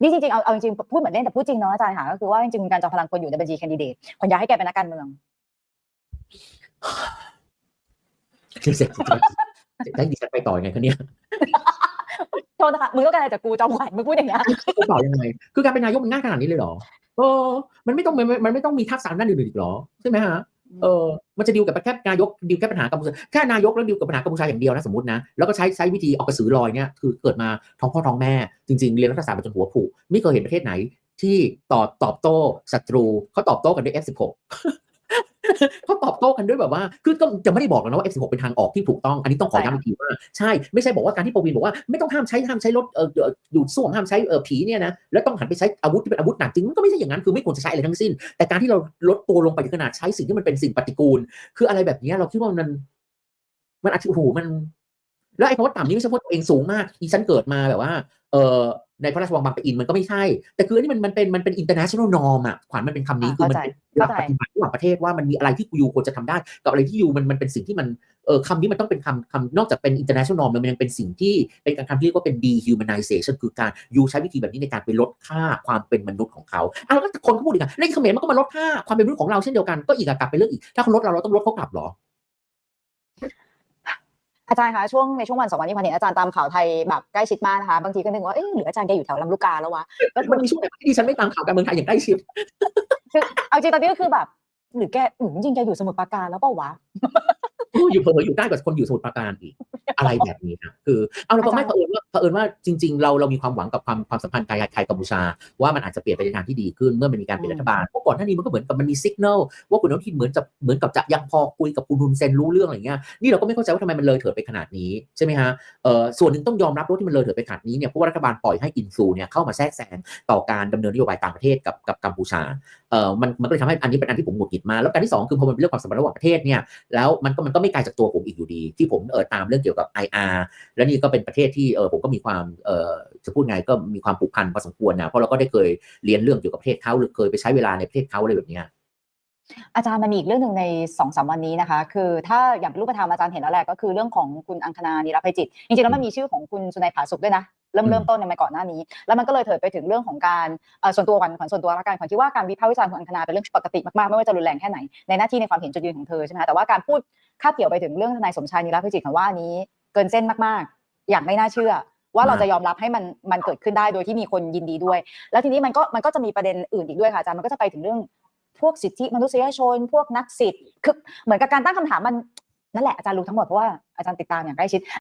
นี่จริงๆเอาเอาจริงๆพูดเหมือนเล่นแต่พูดจริงเนาะอาจารย์ค่ะก็คือว่าจริงๆคุณการจอมพลังควรอยู่ในบัญชีแคนดิเดตคนอยากให้แกเป็นนักการเมืองเสร็จจะได้ดิฉันไปต่อยังไงคะเนี่ยโทษนะคะมึงต้องการอะไรจากกูจอมขวัญมึงพูดอย่างเงี้ยไปต่อยังไงคือการเป็นนายกมันง่ายขนาดนี้เลยเหรอเออมันไม่ต้องมันมันไม่ต้องมีทักษะด้านอื่นๆอีกเหรอใช่ไหมฮะ เออมันจะดีลกับแค่นายกดีลแค่ปัญหากัมพูชาแค่นายกแล้วดีลกับปัญหากัมพูชาอย่างเดียวนะสมมตินะแล้วก็ใช้ใช้วิธีออกกระสือลอยเนี่ยคือเกิดมาท้องพ่อท้องแม่จริงๆเรียนรัฐศาสตร์มาจนหัวผุไม่เคยเห็นประเทศไหนที่ตอบตอบโต้ศัตรูเขาตอบโต้กันด้วย F16 เขาตอบโต้กันด้วยแบบว่า คือก็จะไม่ได้บอกแล้วนะว่า F16 เป็นทางออกที่ถูกต้อง อันนี้ต้องขอย้ำอีกทีว่า ใช่ ไม่ใช่บอกว่าการที่ปวีนบอกว่าไม่ต้องห้ามใช้ห้ามใช้รถเออเอ่อดูดซ่วมห้ามใช้เออผีเนี่ยนะ แล้วต้องหันไปใช้อาวุธที่เป็นอาวุธหนักจริงมันก็ไม่ใช่อย่างนั้น คือไม่ควรจะใช้อะไรทั้งสิ้น แต่การที่เราลดตัวลงไปถึงขนาดใช้สิ่งที่มันเป็นสิ่งปฏิกูล คืออะไรแบบเนี้ยเราคิดว่ามัน มันอาจจะโอ้โหมัน แล้วไอ้คำว่าต่ำนี่ไม่ใช่เพราะตัวเองสูงมากอีฉันเกิดมาแบบว่า เออ ในพระราชวังบางปะอินมันก็ไม่ใช่ แต่คืออันนี้มันมันเป็นมันเป็น international norm อะขวัญมันเป็นคำนี้อ่าคือมันเข้าใจเป็นหลักเข้าปใจฏิบัติระหว่างประเทศว่ามันมีอะไรที่ยูควรจะทำได้ กับอะไรที่ยูมันมันเป็นสิ่งที่มันเออคำนี้มันต้องเป็นคำคำนอกจากเป็น international norm มันยังเป็นสิ่งที่เป็นการคำที่เรียกว่าเป็น dehumanization คือการยูใช้วิธีแบบนี้ในการไปลดค่าความเป็นมนุษย์ของเขาอะแล้วก็คนก็พูดอีกอะในเขมรมันก็มาลดค่าความเป็นมนุษย์ของเราเช่นเดียวกันก็อีกอะกลับไปเรื่องอีกถ้าเขาลดเราเราต้องลดเขากลับเหรอ อาจารย์คะช่วงในช่วงวันสองวันนี้พอเห็นอาจารย์ตามข่าวไทยแบบใกล้ชิดมากนะคะบางทีก็นึกว่าเอ๊ะหรืออาจารย์แกอยู่แถวลำลูกกาแล้ววะก็มันมีช่วงไหนที่ดิฉันไม่ตามข่าวการเมืองไทยอย่างใกล้ชิดคือเอาจริงตอนนี้ก็คือแบบหรือแกหรือจริงๆแกอยู่สมุทรปราการแล้วเปล่าวะอยู่เผลอๆอยู่ใกล้กว่าคนอยู่สมุทรปราการอีก อะไรแบบนี้นะคือเอาเราก็ไม่อาจารย์เผอิญว่าเผอิญว่าจริง ๆ เราเรามีความหวังกับความความสัมพันธ์ไทยไทยกัมพูชา ว่ามันอาจจะเปลี่ยนไปในทางที่ดีขึ้นเมื่อมันมีการเปลี่ยนรัฐบาลเพราะก่อนหน้านี้มันก็เหมือนกับมันมีสัญญาณว่าคุณอนุทินเหมือนจะเหมือนกับจะยังพอคุยกับคุณฮุนเซนรู้เรื่องอะไรเงี้ยนี่เราก็ไม่เข้าใจว่าทำไมมันเลยเถิดไปขนาดนี้ใช่ไหมฮะเอ่อส่วนหนึ่งต้องยอมรับว่าที่มันเลยเถิดไปขนาดนี้เนี่ยเพราะว่ารัฐบาลปล่อยให้อินฟลูเนี่ยเข้ามาแทรกแซงต่อการดำเนินนโยบายต่างประเทศกับกับกัมพูชาเอ่อมันมันก็เลยทำให้อันนี้เป็นอันที่ผมหงุดหงิดมากแล้วการที่สองคือพอมันเป็นเรื่องความสัมพันธ์ระหว่างประเทศเนี่ยแล้วมันก็มันก็ไม่ไกลจากตัวผมอีกอยู่ดี ที่ผมเออตามเรื่องเกี่ยวกับ IR และนี่ก็เป็นประเทศที่เออผมก็มีความเออจะพูดไงก็มีความผูกพันพอสมควรนะเพราะเราก็ได้เคยเรียนเรื่องเกี่ยวกับประเทศเขาหรือเคยไปใช้เวลาในประเทศเขาอะไรแบบเนี้ยอาจารย์มันมีอีกเรื่องหนึ่งในสองสามวันนี้นะคะ คือถ้าอย่างเป็นรูปธรรมอาจารย์เห็นแล้วแหละก็คือเรื่องของคุณอังคณานิรภัยจิต จริงๆแล้วมันมีชื่อของคุณสุนัยผาสุกด้วยนะเริ่มอืมเริ่มต้นในมาก่อนหน้านี้ แล้วมันก็เลยเถิดไปถึงเรื่องของการเอ่อส่วนตัวขวัญขวัญส่วนตัวละกันขวัญคิดว่าการวิพากษ์วิจารณ์ของอังคณาเป็นเรื่องปกติมากๆไม่ว่าจะรุนแรงแค่ไหนในหน้าที่ในความเห็นจุดยืนของเธอใช่ไหมคะแต่ว่าการพูด คาบเกี่ยวไปถึงเรื่องทนายสมชายนิรภัยจิตขวัญว่าอันนี้ เกินเส้นมากๆ อย่างไม่น่าเชื่อ ว่าเราจะยอมรับให้มันมันเกิดขึ้นได้โดยที่มีคนยินดีด้วย แล้วทีนี้มันก็มันก็จะมีประเด็นอื่นอีกด้วยค่ะอาจารย์มันก็จะไปถึงเรื่องพวกสิทธิมนุษยชน พวกนักสิทธิ์คือเหมือนกับการตั้งคำถามมันนั่นแหละอาจารย์รู้ทั้งหมดเพราะว่าอาจารย์ติดตามอย่างใกล้ชิด